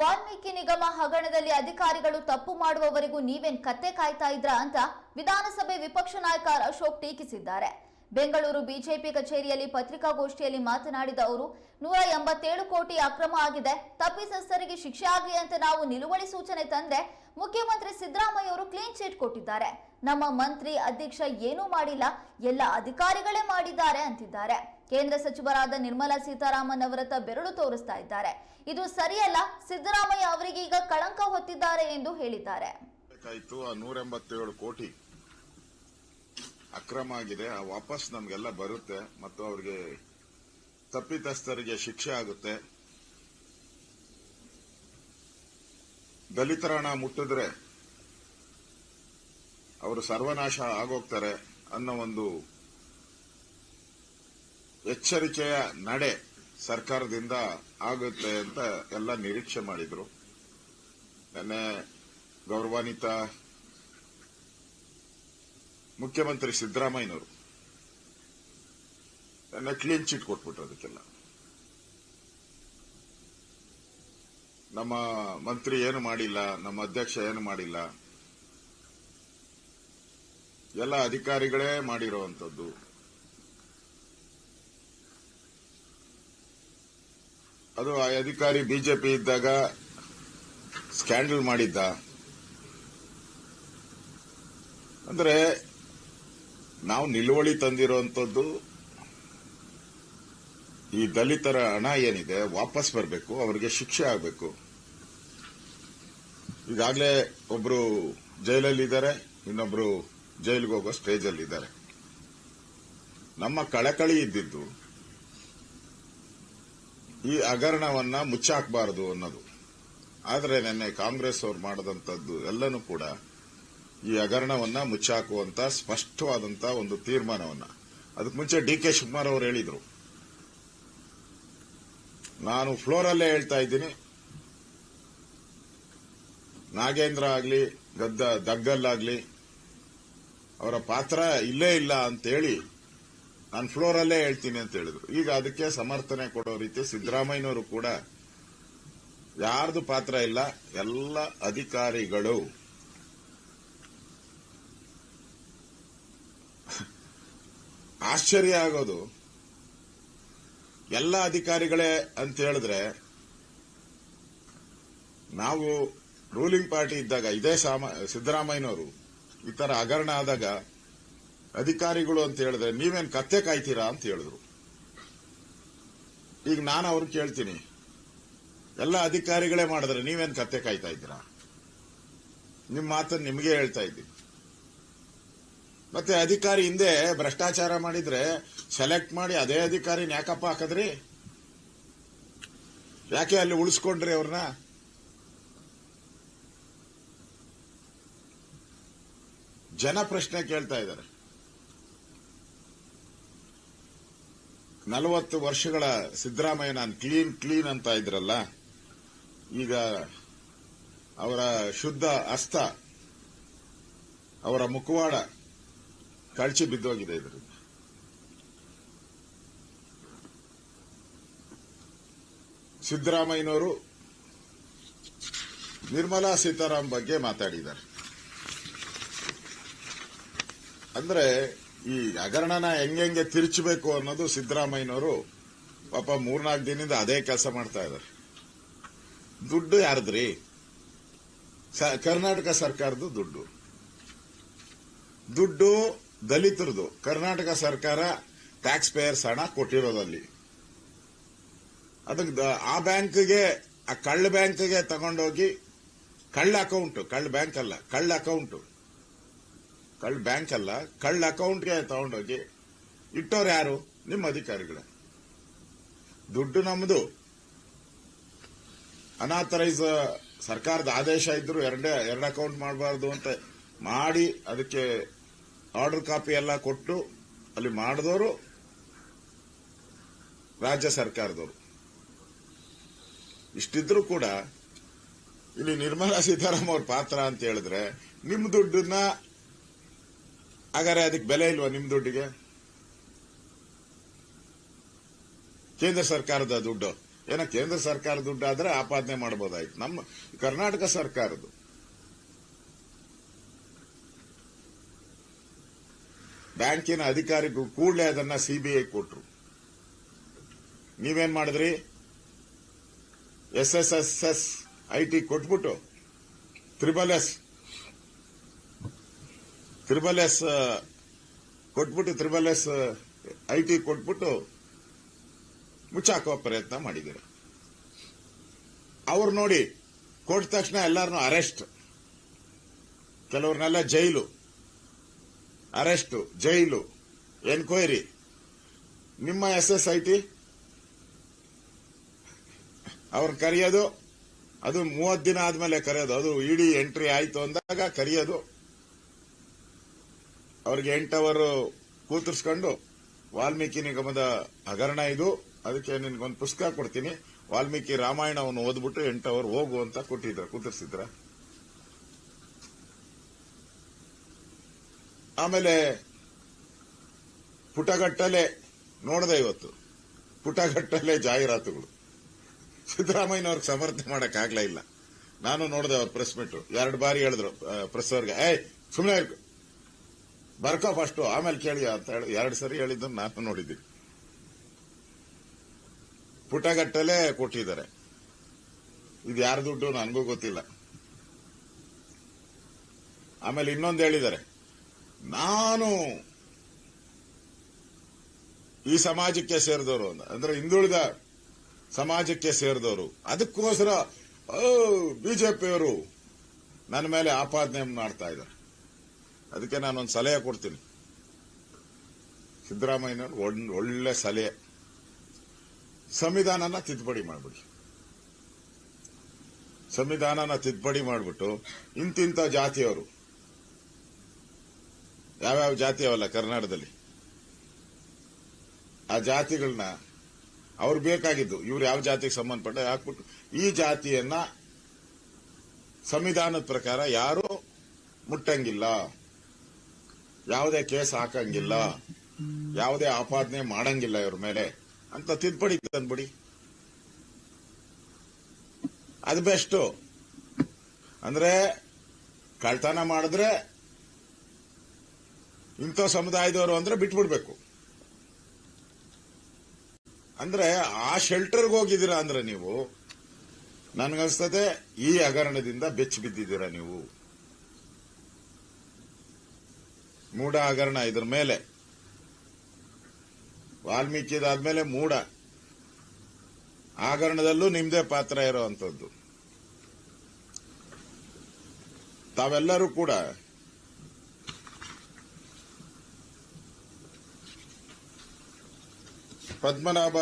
ವಾಲ್ಮೀಕಿ ನಿಗಮ ಹಗರಣದಲ್ಲಿ ಅಧಿಕಾರಿಗಳು ತಪ್ಪು ಮಾಡುವವರೆಗೂ ನೀವೇನ್ ಕತ್ತೆ ಕಾಯ್ತಾ ಇದ್ರಾ ಅಂತ ವಿಧಾನಸಭೆ ವಿಪಕ್ಷ ನಾಯಕ ಅಶೋಕ್ ಟೀಕಿಸಿದ್ದಾರೆ. ಬೆಂಗಳೂರು ಬಿಜೆಪಿ ಕಚೇರಿಯಲ್ಲಿ ಪತ್ರಿಕಾಗೋಷ್ಠಿಯಲ್ಲಿ ಮಾತನಾಡಿದ ಅವರು, ನೂರ ಎಂಬತ್ತೇಳು ಕೋಟಿ ಅಕ್ರಮ ಆಗಿದೆ, ತಪ್ಪಿತಸ್ಥರಿಗೆ ಶಿಕ್ಷೆ ಆಗಲಿ ಅಂತ ನಾವು ನಿಲುವಳಿ ಸೂಚನೆ ತಂದೆ ಮುಖ್ಯಮಂತ್ರಿ ಸಿದ್ದರಾಮಯ್ಯ ಅವರು ಕ್ಲೀನ್ ಚಿಟ್ ಕೊಟ್ಟಿದ್ದಾರೆ. ನಮ್ಮ ಮಂತ್ರಿ ಅಧ್ಯಕ್ಷ ಏನೂ ಮಾಡಿಲ್ಲ, ಎಲ್ಲ ಅಧಿಕಾರಿಗಳೇ ಮಾಡಿದ್ದಾರೆ ಅಂತಿದ್ದಾರೆ. ಕೇಂದ್ರ ಸಚಿವರಾದ ನಿರ್ಮಲಾ ಸೀತಾರಾಮನ್ ಅವರತ್ತ ಬೆರಳು ತೋರಿಸ್ತಾ ಇದ್ದಾರೆ. ಇದು ಸರಿಯಲ್ಲ, ಸಿದ್ದರಾಮಯ್ಯ ಅವರಿಗೆ ಈಗ ಕಳಂಕ ಹೊತ್ತಿದ್ದಾರೆ ಎಂದು ಹೇಳಿದ್ದಾರೆ. ನೂರ ಎಂಬತ್ತೇಳು ಕೋಟಿ ಅಕ್ರಮ ಆಗಿದೆ ವಾಪಸ್ ನಮಗೆಲ್ಲ ಬರುತ್ತೆ ಮತ್ತು ಅವ್ರಿಗೆ ತಪ್ಪಿತಸ್ಥರಿಗೆ ಶಿಕ್ಷೆ ಆಗುತ್ತೆ. ದಲಿತರ ಹಣ ಮುಟ್ಟಿದ್ರೆ ಅವರು ಸರ್ವನಾಶ ಆಗೋಗ್ತಾರೆ ಅನ್ನೋ ಒಂದು ಎಚ್ಚರಿಕೆಯ ನಡೆ ಸರ್ಕಾರದಿಂದ ಆಗುತ್ತೆ ಅಂತ ಎಲ್ಲ ನಿರೀಕ್ಷೆ ಮಾಡಿದ್ರು. ನೆನ್ನೆ ಗೌರವಾನ್ವಿತ ಮುಖ್ಯಮಂತ್ರಿ ಸಿದ್ದರಾಮಯ್ಯನವರು ನನ್ನ ಕ್ಲೀನ್ ಚಿಟ್ ಕೊಟ್ಬಿಟ್ರು ಅದಕ್ಕೆಲ್ಲ. ನಮ್ಮ ಮಂತ್ರಿ ಏನು ಮಾಡಿಲ್ಲ, ನಮ್ಮ ಅಧ್ಯಕ್ಷ ಏನು ಮಾಡಿಲ್ಲ. ಎಲ್ಲ ಅಧಿಕಾರಿಗಳೇ ಮಾಡಿರುವಂತದ್ದು ಅದು ಆ ಅಧಿಕಾರಿ ಬಿಜೆಪಿ ಇದ್ದಾಗ ಸ್ಕ್ಯಾಂಡಲ್ ಮಾಡಿದ್ದ. ಅಂದ್ರೆ ನಾವು ನಿಲುವಳಿ ತಂದಿರುವಂತದ್ದು ಈ ದಲಿತರ ಹಣ ಏನಿದೆ ವಾಪಸ್ ಬರಬೇಕು, ಅವರಿಗೆ ಶಿಕ್ಷೆ ಆಗಬೇಕು. ಈಗಾಗಲೇ ಒಬ್ರು ಜೈಲಲ್ಲಿದ್ದಾರೆ, ಇನ್ನೊಬ್ರು ಜೈಲಿಗೆ ಹೋಗೋ ಸ್ಟೇಜಲ್ಲಿದ್ದಾರೆ ನಮ್ಮ ಕಳಕಳಿ ಇದ್ದಿದ್ದು ಈ ಹಗರಣವನ್ನ ಮುಚ್ಚಾಕಬಾರದು ಅನ್ನೋದು. ಆದರೆ ನಿನ್ನೆ ಕಾಂಗ್ರೆಸ್ ಅವರು ಮಾಡದಂತದ್ದು ಎಲ್ಲನೂ ಕೂಡ ಈ ಹಗರಣವನ್ನ ಮುಚ್ಚಾಕುವಂತ ಸ್ಪಷ್ಟವಾದಂತ ಒಂದು ತೀರ್ಮಾನವನ್ನ. ಅದಕ್ಕೆ ಮುಂಚೆ ಡಿ ಕೆ ಶಿವಕುಮಾರ್ ಅವರು ಹೇಳಿದರು. ನಾನು ಫ್ಲೋರಲ್ಲೇ ಹೇಳ್ತಾ ಇದ್ದೀನಿ. ನಾಗೇಂದ್ರ ಆಗ್ಲಿ, ಗದ್ದ ದಗ್ಗಲ್ಲಾಗ್ಲಿ, ಅವರ ಪಾತ್ರ ಇಲ್ಲೇ ಇಲ್ಲ ಅಂತೇಳಿ ನಾನು ಫ್ಲೋರಲ್ಲೇ ಹೇಳ್ತೀನಿ ಅಂತ ಹೇಳಿದ್ರು. ಈಗ ಅದಕ್ಕೆ ಸಮರ್ಥನೆ ಕೊಡೋ ರೀತಿ ಸಿದ್ದರಾಮಯ್ಯನವರು ಕೂಡ ಯಾರ್ದು ಪಾತ್ರ ಇಲ್ಲ, ಎಲ್ಲ ಅಧಿಕಾರಿಗಳು ಆಶ್ಚರ್ಯ ಆಗೋದು. ಎಲ್ಲ ಅಧಿಕಾರಿಗಳೇ ಅಂತ ಹೇಳಿದ್ರೆ ನಾವು ರೂಲಿಂಗ್ ಪಾರ್ಟಿ ಇದ್ದಾಗ, ಇದೇ ಸಿದ್ದರಾಮಯ್ಯನವರು ಈ ತರ ಹಗರಣ ಆದಾಗ ಅಧಿಕಾರಿಗಳು ಅಂತ ಹೇಳಿದ್ರೆ, ನೀವೇನ್ ಕತ್ತೆ ಕಾಯ್ತೀರಾ ಅಂತ ಹೇಳಿದ್ರು. ಈಗ ನಾನು ಅವ್ರು ಕೇಳ್ತೀನಿ, ಎಲ್ಲ ಅಧಿಕಾರಿಗಳೇ ಮಾಡಿದ್ರೆ ನೀವೇನ್ ಕತ್ತೆ ಕಾಯ್ತಾ ಇದ್ದೀರಾ? ನಿಮ್ಮ ಮಾತನ್ನು ನಿಮಗೆ ಹೇಳ್ತಾ ಇದ್ದೀನಿ. ಮತ್ತೆ ಅಧಿಕಾರಿ ಹಿಂದೆ ಭ್ರಷ್ಟಾಚಾರ ಮಾಡಿದ್ರೆ ಸೆಲೆಕ್ಟ್ ಮಾಡಿ ಅದೇ ಅಧಿಕಾರಿನ ಯಾಕಪ್ಪ ಹಾಕದ್ರಿ? ಯಾಕೆ ಅಲ್ಲಿ ಉಳಿಸ್ಕೊಂಡ್ರಿ ಅವ್ರನ್ನ ಜನ ಪ್ರಶ್ನೆ ಕೇಳ್ತಾ ಇದ್ದಾರೆ. ನಲವತ್ತು ವರ್ಷಗಳ ಸಿದ್ದರಾಮಯ್ಯ ನಾನು ಕ್ಲೀನ್ ಕ್ಲೀನ್ ಅಂತ ಇದ್ರಲ್ಲ, ಈಗ ಅವರ ಶುದ್ಧ ಅಸ್ತ, ಅವರ ಮುಖವಾಡ ಕಳಚಿ ಬಿದ್ದೋಗಿದೆ ಇದರಿಂದ ಸಿದ್ದರಾಮಯ್ಯನವರು ನಿರ್ಮಲಾ ಸೀತಾರಾಮ್ ಬಗ್ಗೆ ಮಾತಾಡಿದ್ದಾರೆ. ಅಂದ್ರೆ ಈ ಹಗರಣನ ಹೆಂಗೆ ತಿರುಚಬೇಕು ಅನ್ನೋದು ಸಿದ್ದರಾಮಯ್ಯನವರು ಪಾಪ ಮೂರ್ನಾಲ್ಕು ದಿನದಿಂದ ಅದೇ ಕೆಲಸ ಮಾಡ್ತಾ ಇದ್ದಾರೆ. ದುಡ್ಡು ಯಾರದ್ರಿ? ಕರ್ನಾಟಕ ಸರ್ಕಾರದ ದುಡ್ಡು. ದುಡ್ಡು ದಲಿತರದು ಕರ್ನಾಟಕ ಸರ್ಕಾರ ಟ್ಯಾಕ್ಸ್ ಪೇಯರ್ಸ್ ಹಣ ಕೊಟ್ಟಿರೋದಲ್ಲಿ. ಅದಕ್ಕೆ ಆ ಬ್ಯಾಂಕ್ಗೆ, ಆ ಕಳ್ಳ ಬ್ಯಾಂಕ್ಗೆ ತಗೊಂಡೋಗಿ ಕಳ್ಳ ಅಕೌಂಟ್ ಕಳ್ಳ ಬ್ಯಾಂಕ್ ಅಲ್ಲ, ಕಳ್ಳ ಅಕೌಂಟ್ ಕಳ್ಳ ಬ್ಯಾಂಕ್ ಅಲ್ಲ ಕಳ್ಳ ಅಕೌಂಟ್ಗೆ ತಗೊಂಡೋಗಿ ಇಟ್ಟವ್ರು ಯಾರು? ನಿಮ್ಮ ಅಧಿಕಾರಿಗಳು. ದುಡ್ಡು ನಮ್ಮದು ಅನಾಥರೈಸ್ ಸರ್ಕಾರದ ಆದೇಶ ಇದ್ರು ಎರಡೇ, ಎರಡು ಅಕೌಂಟ್ ಮಾಡಬಾರ್ದು ಅಂತ ಮಾಡಿ ಅದಕ್ಕೆ ಆರ್ಡರ್ ಕಾಪಿ ಎಲ್ಲ ಕೊಟ್ಟು ಅಲ್ಲಿ ಮಾಡಿದವರು ರಾಜ್ಯ ಸರ್ಕಾರದವರು. ಇಷ್ಟಿದ್ರೂ ಕೂಡ ಇಲ್ಲಿ ನಿರ್ಮಲಾ ಸೀತಾರಾಮ್ ಅವ್ರ ಪಾತ್ರ ಅಂತ ಹೇಳಿದ್ರೆ ನಿಮ್ಮ ದುಡ್ಡನ್ನ ಹಾಗಾದ್ರೆ ಅದಕ್ಕೆ ಬೆಲೆ ಇಲ್ವಾ ನಿಮ್ ದುಡ್ಡಿಗೆ? ಕೇಂದ್ರ ಸರ್ಕಾರದ ದುಡ್ಡು. ಏನೋ ಕೇಂದ್ರ ಸರ್ಕಾರ ದುಡ್ಡಾದ್ರೆ ಆಪಾದನೆ ಮಾಡಬಹುದಾಯ್ತು ನಮ್ಮ ಕರ್ನಾಟಕ ಸರ್ಕಾರದ್ದು. ಬ್ಯಾಂಕಿನ ಅಧಿಕಾರಿಗಳು ಕೂಡಲೇ ಅದನ್ನ ಸಿಬಿಐ ಕೊಟ್ರು. ನೀವೇನ್ ಮಾಡಿದ್ರಿ? S S S S I T ಕೊಟ್ಬಿಟ್ಟು, ತ್ರಿಬಲ್ ಎಸ್ ತ್ರಿಬಲ್ ಎಸ್ ಕೊಟ್ಬಿಟ್ಟು ತ್ರಿಬಲ್ ಎಸ್ ಐ ಟಿ ಕೊಟ್ಬಿಟ್ಟು ಮುಚ್ಚಾಕುವ ಪ್ರಯತ್ನ ಮಾಡಿದ್ದಾರೆ. ಅವ್ರು ನೋಡಿ, ಕೊಟ್ಟ ತಕ್ಷಣ ಎಲ್ಲರನ್ನೂ ಅರೆಸ್ಟ್. ಕೆಲವ್ರನ್ನೆಲ್ಲ ಜೈಲು. Arrest, jail. ಎನ್ಕ್ವೈರಿ. ನಿಮ್ಮ ಎಸ್ ಎಸ್ ಐ ಟಿ? ಅವ್ರನ್ನ ಕರೆಯೋದು, ಅದು ಮೂವತ್ತು ದಿನ ಆದ್ಮೇಲೆ ಕರೆಯೋದು, ಅದು ಇಡಿ ಎಂಟ್ರಿ ಆಯ್ತು ಅಂದಾಗ ಕರೆಯೋದು. ಅವ್ರಿಗೆ ಎಂಟು ಅವರು ಕೂತರ್ಸ್ಕೊಂಡು ವಾಲ್ಮೀಕಿ ನಿಗಮದ ಹಗರಣ ಇದು. ಅದಕ್ಕೆ ನಿನ್ಗೊಂದು ಪುಸ್ತಕ ಕೊಡ್ತೀನಿ. ವಾಲ್ಮೀಕಿ ರಾಮಾಯಣವನ್ನು ಓದ್ಬಿಟ್ಟು ಎಂಟು ಅವರ್ ಹೋಗು ಅಂತ ಕೊಟ್ಟಿದ್ರ, ಕೂತರ್ಸಿದ್ರ. ಆಮೇಲೆ ಪುಟಗಟ್ಟಲೆ ನೋಡಿದೆ ಇವತ್ತು. ಪುಟಗಟ್ಟಲೆ ಜಾಹೀರಾತುಗಳು. ಸಿದ್ದರಾಮಯ್ಯನವ್ರಿಗೆ ಸಮರ್ಥನೆ ಮಾಡಕ್ ಆಗ್ಲೇ ಇಲ್ಲ. ನಾನು ನೋಡಿದೆ ಅವ್ರ ಪ್ರೆಸ್ ಮೀಟ್ ಎರಡು ಬಾರಿ ಹೇಳಿದ್ರು ಪ್ರೆಸ್ ಅವ್ರಿಗೆ ಏಯ್ ಸುಮ್ಮನೆ ಬರ್ಕೋ ಫಸ್ಟ್ ಆಮೇಲೆ ಕೇಳಿ ಅಂತ ಹೇಳಿ, ಎರಡು ಸರಿ ಹೇಳಿದ್ದು ನಾನು ನೋಡಿದ್ದೀನಿ. ಪುಟಗಟ್ಟಲೆ ಕೊಟ್ಟಿದ್ದಾರೆ. ಇದು ಯಾರ ದುಡ್ಡು ನನಗೂ ಗೊತ್ತಿಲ್ಲ. ಆಮೇಲೆ ಇನ್ನೊಂದು ಹೇಳಿದ್ದಾರೆ. ನಾನು ಈ ಸಮಾಜಕ್ಕೆ ಸೇರಿದವರು ಅಂದ್ರೆ ಹಿಂದುಳಿದ ಸಮಾಜಕ್ಕೆ ಸೇರಿದವರು. ಅದಕ್ಕೋಸ್ಕರ ಬಿಜೆಪಿಯವರು ನನ್ನ ಮೇಲೆ ಆಪಾದನೆ ಮಾಡ್ತಾ ಇದ್ದಾರೆ. ಅದಕ್ಕೆ ನಾನೊಂದು ಸಲಹೆ ಕೊಡ್ತೀನಿ. ಸಿದ್ದರಾಮಯ್ಯನವ್ರು ಒಳ್ಳೆ ಸಲಹೆ. ಸಂವಿಧಾನನ ತಿದ್ದುಪಡಿ ಮಾಡಿಬಿಡಿ. ಸಂವಿಧಾನನ ತಿದ್ದುಪಡಿ ಮಾಡಿಬಿಟ್ಟು ಇಂತಿಂತ ಜಾತಿಯವರು, ಯಾವ್ಯಾವ ಜಾತಿ ಅವಲ್ಲ ಕರ್ನಾಟಕದಲ್ಲಿ, ಆ ಜಾತಿಗಳನ್ನ ಅವ್ರು ಬೇಕಾಗಿದ್ದು, ಇವ್ರು ಯಾವ ಜಾತಿಗೆ ಸಂಬಂಧಪಟ್ಟ ಹಾಕ್ಬಿಟ್ಟು, ಈ ಜಾತಿಯನ್ನ ಸಂವಿಧಾನದ ಪ್ರಕಾರ ಯಾರು ಮುಟ್ಟಂಗಿಲ್ಲ. ಯಾವುದೇ ಕೇಸ್ ಹಾಕಂಗಿಲ್ಲ, ಯಾವುದೇ ಆಪಾದನೆ ಮಾಡಂಗಿಲ್ಲ ಇವ್ರ ಮೇಲೆ ಅಂತ ತಿದ್ದುಪಡಿ ತಂದ್ಬಿಡಿ. ಅದು ಬೆಸ್ಟು. ಅಂದ್ರೆ ಕಳ್ತನ ಮಾಡಿದ್ರೆ ಇಂಥ ಸಮುದಾಯದವರು ಅಂದ್ರೆ ಬಿಟ್ಬಿಡ್ಬೇಕು. ಅಂದ್ರೆ ಆ ಶೆಲ್ಟರ್ಗೆ ಹೋಗಿದ್ದೀರಾ ಅಂದ್ರೆ ನೀವು, ನನಗನ್ಸ್ತದೆ ಈ ಹಗರಣದಿಂದ ಬೆಚ್ಚಿ ಬಿದ್ದಿದ್ದೀರಾ ನೀವು. ಮೂಡ ಹಗರಣ ಇದ್ರ ಮೇಲೆ. ವಾಲ್ಮೀಕಿ ವಾಲ್ಮೀಕಿದಾದ್ಮೇಲೆ ಮೂಡ. ಆಗರಣದಲ್ಲೂ ನಿಮ್ದೇ ಪಾತ್ರ ಇರುವಂತದ್ದು ತಾವೆಲ್ಲರೂ ಕೂಡ ಪದ್ಮನಾಭ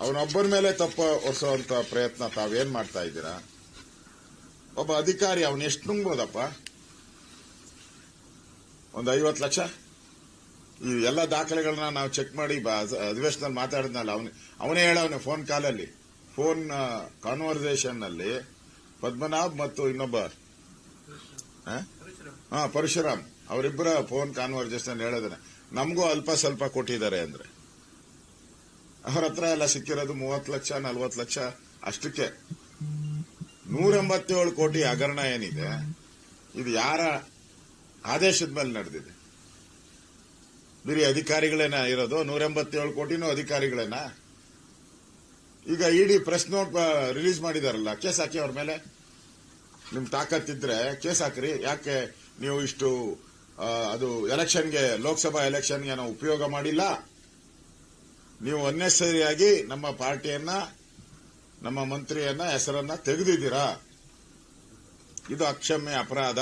ಅವನೊಬ್ಬನ ಮೇಲೆ ತಪ್ಪ ಹೊರಿಸುವಂತ ಪ್ರಯತ್ನ ತಾವೇನ್ ಮಾಡ್ತಾ ಇದ್ದೀರಾ? ಒಬ್ಬ ಅಧಿಕಾರಿ ಅವನ್ ಎಷ್ಟು ನುಂಗ್ಬೋದಪ್ಪ? ಒಂದು ಐವತ್ತು ಲಕ್ಷ? ಈ ಎಲ್ಲ ದಾಖಲೆಗಳನ್ನ ನಾವು ಚೆಕ್ ಮಾಡಿ ಅಧಿವೇಶನದಲ್ಲಿ ಮಾತಾಡಿದ್ನಲ್ಲ, ಅವನು, ಅವನೇ ಹೇಳವನೇ ಫೋನ್ ಕಾಲಲ್ಲಿ ಫೋನ್ ಕಾನ್ವರ್ಸೇಷನ್ನಲ್ಲಿ ಪದ್ಮನಾಭ್ ಮತ್ತು ಇನ್ನೊಬ್ಬ ಪರಶುರಾಮ್. ಅವರಿಬ್ಬರ ಫೋನ್ ಕಾನ್ವರ್ಸೇಷನ್ ಹೇಳಿದಾನೆ. ನಮಗೂ ಅಲ್ಪ ಸ್ವಲ್ಪ ಕೊಟ್ಟಿದ್ದಾರೆ ಅಂದ್ರೆ. ಅವ್ರ ಹತ್ರ ಎಲ್ಲ ಸಿಕ್ಕಿರೋದು ಮೂವತ್ತು ಲಕ್ಷ, ನಲ್ವತ್ತು ಲಕ್ಷ, ಅಷ್ಟಕ್ಕೆ. ನೂರ ಎಂಬತ್ತೇಳು ಕೋಟಿ ಹಗರಣ ಏನಿದೆ? ಇದು ಯಾರ ಆದೇಶದ ಮೇಲೆ ನಡೆದಿದೆ. ಬರೀ ಅಧಿಕಾರಿಗಳೇನ ಇರೋದು? ನೂರ ಎಂಬತ್ತೇಳು ಕೋಟಿನೂ ಅಧಿಕಾರಿಗಳೇನಾ? ಈಗ ಇಡಿ ಪ್ರೆಸ್ ನೋಟ್ ರಿಲೀಸ್ ಮಾಡಿದಾರಲ್ಲ ಕೇಸ್ ಹಾಕಿ ಅವ್ರ ಮೇಲೆ? ನಿಮ್ ತಾಕತ್ತಿದ್ರೆ ಕೇಸ್ ಹಾಕ್ರಿ ಯಾಕೆ ನೀವು ಇಷ್ಟು ಅದು ಎಲೆಕ್ಷನ್ಗೆ, ಲೋಕಸಭಾ ಎಲೆಕ್ಷನ್ಗೆ ನಾವು ಉಪಯೋಗ ಮಾಡಿಲ್ಲ? ನೀವು ಅನ್ನೆಸರಿಯಾಗಿ ನಮ್ಮ ಪಾರ್ಟಿಯನ್ನ, ನಮ್ಮ ಮಂತ್ರಿಯನ್ನ ಹೆಸರನ್ನ ತೆಗೆದಿದ್ದೀರಾ? ಇದು ಅಕ್ಷಮ್ಯ ಅಪರಾಧ.